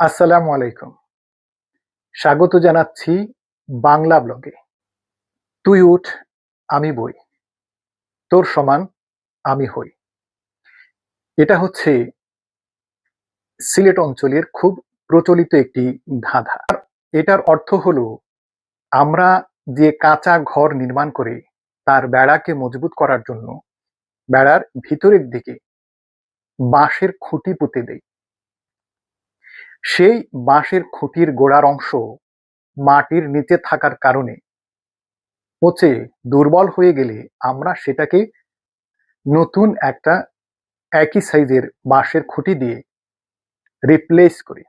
আসসালামু আলাইকুম। স্বাগত জানাচ্ছি বাংলা ব্লগে। তুই উঠ, আমি বই। তোর সমান, আমি হই। এটা হচ্ছে সিলেট অঞ্চলের খুব প্রচলিত একটি ধাঁধা। এটার অর্থ হলো, আমরা যে কাঁচা ঘর নির্মাণ করে তার বেড়াকে মজবুত করার জন্য বেড়ার ভিতরের দিকে বাঁশের খুঁটি পুঁতে দেই। সেই বাঁশের খুঁটির গোড়ার অংশ মাটির নিচে থাকার কারণে পচে দুর্বল হয়ে গেলে আমরা সেটাকে নতুন একটা একই সাইজের বাঁশের খুঁটি দিয়ে রিপ্লেস করি।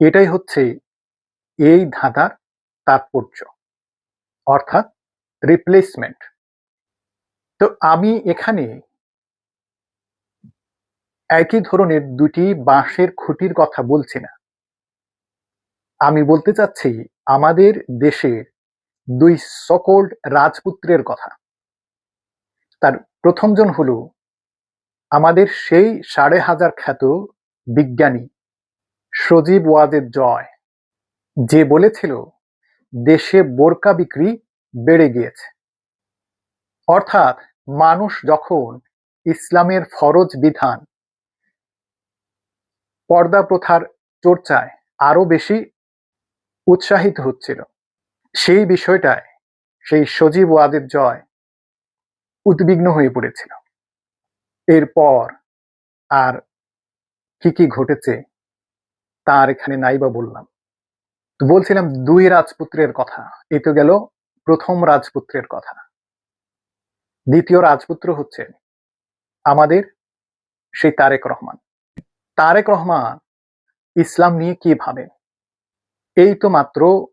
এটাই হচ্ছে এই ধাঁধার তাৎপর্য, অর্থাৎ রিপ্লেসমেন্ট তো আমি এখানে একই ধরনের দুটি বাঁশের খুঁটির কথা বলছি না। আমি বলতে চাচ্ছি, আমাদের দেশের দুই সকল রাজপুত্রের কথা। তার প্রথমজন হলো আমাদের সেই সাড়ে হাজার খ্যাত বিজ্ঞানী সজীব ওয়াজেদ জয়, যে বলেছিল, দেশে বোরকা বিক্রি বেড়ে গিয়েছে। অর্থাৎ মানুষ যখন ইসলামের ফরজ বিধান পর্দা প্রথার চর্চায় আরও বেশি উৎসাহিত হচ্ছিল। সেই বিষয়টায় সেই সজীব ওয়াদের জয় উদ্বিগ্ন হয়ে পড়েছিল। এরপর আর কি কি ঘটেছে তার এখানে নাইবা বললাম। তো বলছিলাম দুই রাজপুত্রের কথা এই তো গেল প্রথম রাজপুত্রের কথা। দ্বিতীয় রাজপুত্র হচ্ছে আমাদের সেই তারেক রহমান। তারেক রহমান ইসলাম নিয়ে কি ভাবেন এই তো মাত্র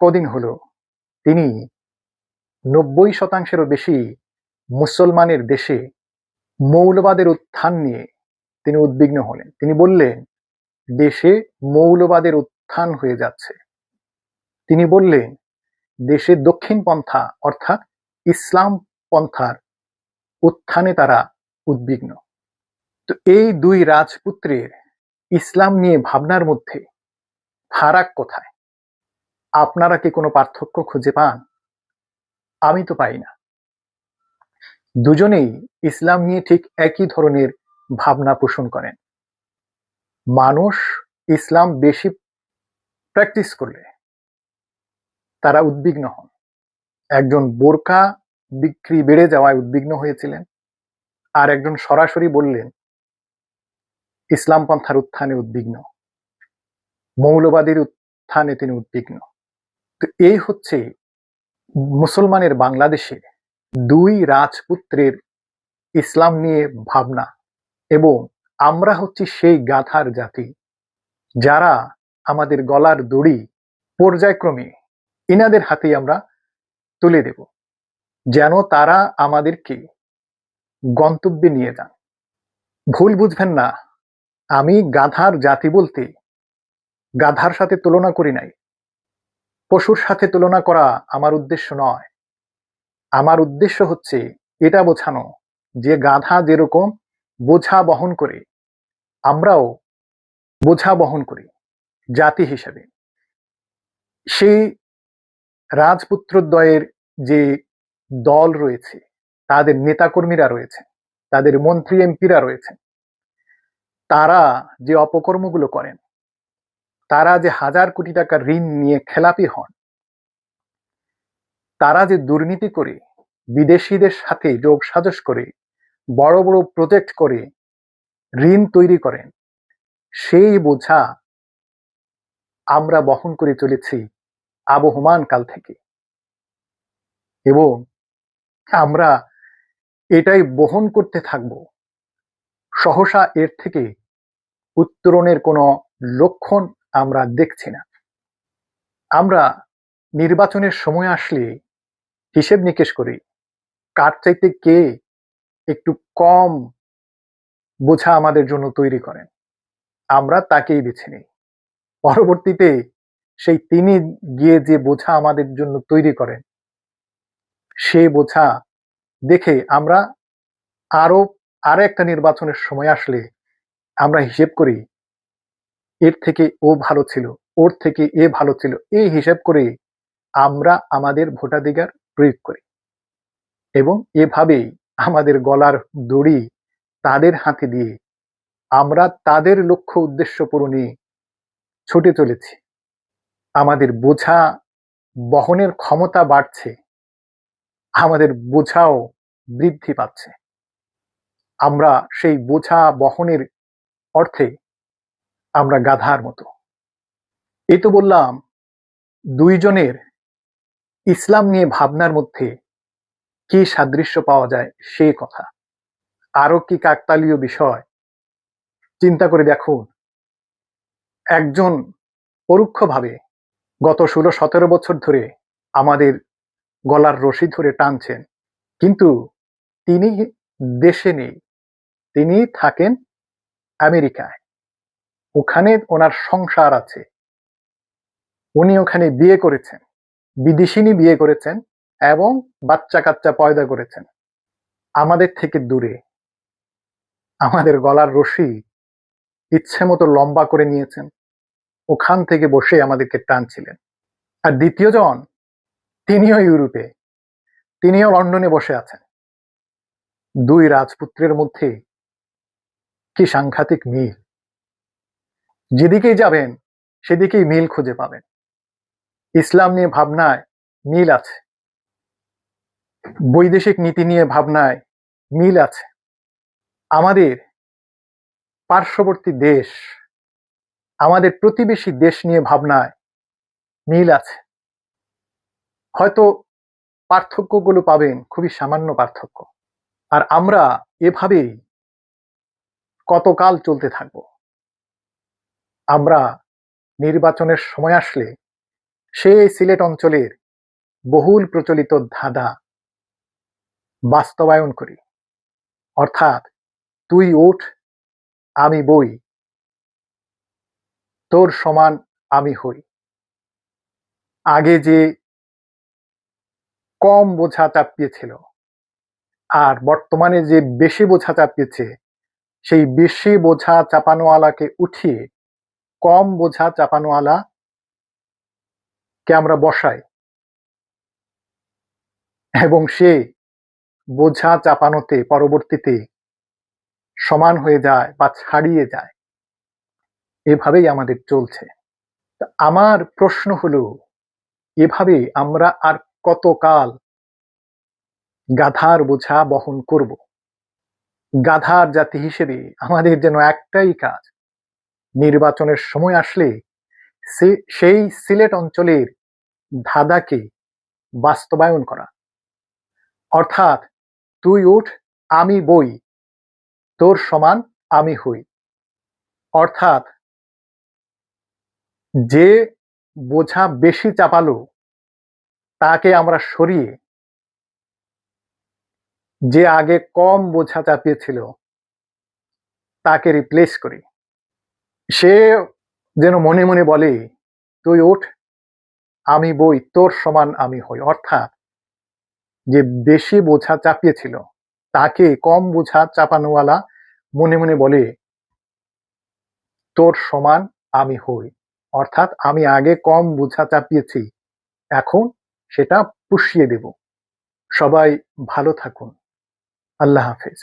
কদিন হলো। তিনি নব্বই শতাংশেরও বেশি মুসলমানের দেশে মৌলবাদের উত্থান নিয়ে তিনি উদ্বিগ্ন হলেন। তিনি বললেন, দেশে মৌলবাদের উত্থান হয়ে যাচ্ছে। তিনি বললেন, দেশে দক্ষিণ পন্থা অর্থাৎ ইসলাম পন্থার উত্থানে তারা উদ্বিগ্ন। তো এই দুই রাজপুত্রের ইসলাম নিয়ে ভাবনার মধ্যে ফারাক কোথায়? আপনারা কি কোনো পার্থক্য খুঁজে পান? আমি তো পাই না। দুজনেই ইসলাম নিয়ে ঠিক একই ধরনের ভাবনা পোষণ করেন। মানুষ ইসলাম বেশি প্র্যাকটিস করলে তারা উদ্বিগ্ন হন। একজন বোরকা বিক্রি বেড়ে যাওয়ায় উদ্বিগ্ন হয়েছিলেন। আর একজন সরাসরি বললেন ইসলাম পন্থার উত্থানে উদ্বিগ্ন। মৌলবাদীর উত্থানে তিনি উদ্বিগ্ন। তো এই হচ্ছে মুসলমানের বাংলাদেশে দুই রাজপুত্রের ইসলাম নিয়ে ভাবনা এবং আমরা হচ্ছি সেই গাথার জাতি যারা আমাদের গলার দড়ি পর্যায়ক্রমে ইনাদের হাতে আমরা তুলে দেব, যেন তারা আমাদেরকে গন্তব্যে নিয়ে যান। ভুল বুঝবেন না আমি গাধার জাতি বলতে গাধার সাথে তুলনা করি নাই। পশুর সাথে তুলনা করা আমার উদ্দেশ্য নয়। আমার উদ্দেশ্য হচ্ছে এটা বোঝানো যে গাধা যেরকম বোঝা বহন করে, আমরাও বোঝা বহন করি জাতি হিসেবে। সেই রাজপুত্রদ্বয়ের যে দল রয়েছে, তাদের নেতাকর্মীরা রয়েছে, তাদের মন্ত্রী এমপিরা রয়েছেন তারা যে অপকর্মগুলো করেন, তারা যে হাজার কোটি টাকার ঋণ নিয়ে খেলাপি হন, তারা যে দুর্নীতি করে, বিদেশিদের সাথে যোগ সাজস করে, বড় বড় প্রজেক্ট করে, ঋণ তৈরি করেন, সেই বোঝা আমরা বহন করে চলেছি আবহমান কাল থেকে। এবং আমরা এটাই বহন করতে থাকব। সহসা এর থেকে উত্তরণের কোনো লক্ষণ আমরা দেখছি না। আমরা নির্বাচনের সময় আসলে হিসেব নিকেশ করি, কার চাইতে কে একটু কম বোঝা আমাদের জন্য তৈরি করেন। আমরা তাকেই বেছে নিই। পরবর্তীতে সেই তিনি গিয়ে যে বোঝা আমাদের জন্য তৈরি করেন, সে বোঝা দেখে আমরা আরও আর একটা নির্বাচনের সময় আসলে আমরা হিসেব করি, এর থেকে ও ভালো ছিল, ওর থেকে এ ভালো ছিল, এই হিসাব করে আমরা আমাদের ভোটাধিকার প্রয়োগ করি। এবং এভাবেই আমাদের গলার দড়ি তাদের হাতে দিয়ে আমরা তাদের লক্ষ্য উদ্দেশ্য পূরণে ছুটে চলেছি। আমাদের বোঝা বহনের ক্ষমতা বাড়ছে, আমাদের বোঝাও বৃদ্ধি পাচ্ছে। আমরা সেই বোঝা বহনের অর্থে আমরা গাধার মতো। এই তো বললাম, দুইজনের ইসলাম নিয়ে ভাবনার মধ্যে কি সাদৃশ্য পাওয়া যায় সেই কথা। আরও কি কাকতালীয় বিষয়? চিন্তা করে দেখুন। একজন পরোক্ষভাবে গত ষোলো সতেরো বছর ধরে আমাদের গলার রশি ধরে টানছেন। কিন্তু তিনি দেশে নেই। তিনি থাকেন আমেরিকায়। ওখানে ওনার সংসার আছে। উনি ওখানে বিয়ে করেছেন। বিদেশিনী বিয়ে করেছেন এবং বাচ্চা কাচ্চা পয়দা করেছেন। আমাদের থেকে দূরে। আমাদের গলার রশি ইচ্ছে মতো লম্বা করে নিয়েছেন। ওখান থেকে বসে আমাদেরকে টানছিলেন। আর দ্বিতীয় জন, তিনিও ইউরোপে। তিনিও লন্ডনে বসে আছেন। দুই রাজপুত্রের মধ্যে কি সাংঘাতিক মিল। যেদিকেই যাবেন, সেদিকেই মিল খুঁজে পাবেন। ইসলাম নিয়ে ভাবনায় মিল আছে। বৈদেশিক নীতি নিয়ে ভাবনায় মিল আছে। আমাদের পার্শ্ববর্তী দেশ, আমাদের প্রতিবেশী দেশ নিয়ে ভাবনায় মিল আছে। হয়তো পার্থক্যগুলো পাবেন, খুবই সামান্য পার্থক্য। আর আমরা এভাবেই কতকাল চলতে থাকব? আমরা নির্বাচনের সময় আসলে সেই সিলেট অঞ্চলের বহুল প্রচলিত ধাঁধা বাস্তবায়ন করি। অর্থাৎ তুই ওঠ, আমি বই। তোর সমান আমি হই। আগে যে কম বোঝা চাপিয়েছিল, আর বর্তমানে যে বেশি বোঝা চাপিয়েছে সেই বেশি বোঝা চাপানোওয়ালাকে উঠিয়ে কম বোঝা চাপানোওয়ালা কে আমরা বসাই এবং সে বোঝা চাপানোতে পরবর্তীতে সমান হয়ে যায় বা ছাড়িয়ে যায়। এভাবেই আমাদের চলছে। আমার প্রশ্ন হলো, এভাবে আমরা আর কতকাল গাধার বোঝা বহন করব? গাধার জাতি হিসেবে আমাদের যেন একটাই কাজ, নির্বাচনের সময় আসলে সেই সিলেট অঞ্চলের ধাঁধাকে বাস্তবায়ন করা। অর্থাৎ, তুই উঠ, আমি বই, তোর সমান আমি হই। অর্থাৎ, যে বোঝা বেশি চাপালো, তাকে আমরা সরিয়ে যে আগে কম বোঝা চাপিয়েছিল, তাকে রিপ্লেস করি। সে যেন মনে মনে বলে, তুই ওঠ আমি বই তোর সমান আমি হই। অর্থাৎ, যে বেশি বোঝা চাপিয়েছিল, তাকে কম বোঝা চাপানোওয়ালা মনে মনে বলে, তোর সমান আমি হই। অর্থাৎ, আমি আগে কম বোঝা চাপিয়েছি, এখন সেটা পুষিয়ে দেব। সবাই ভালো থাকুন। আল্লাহ হাফেজ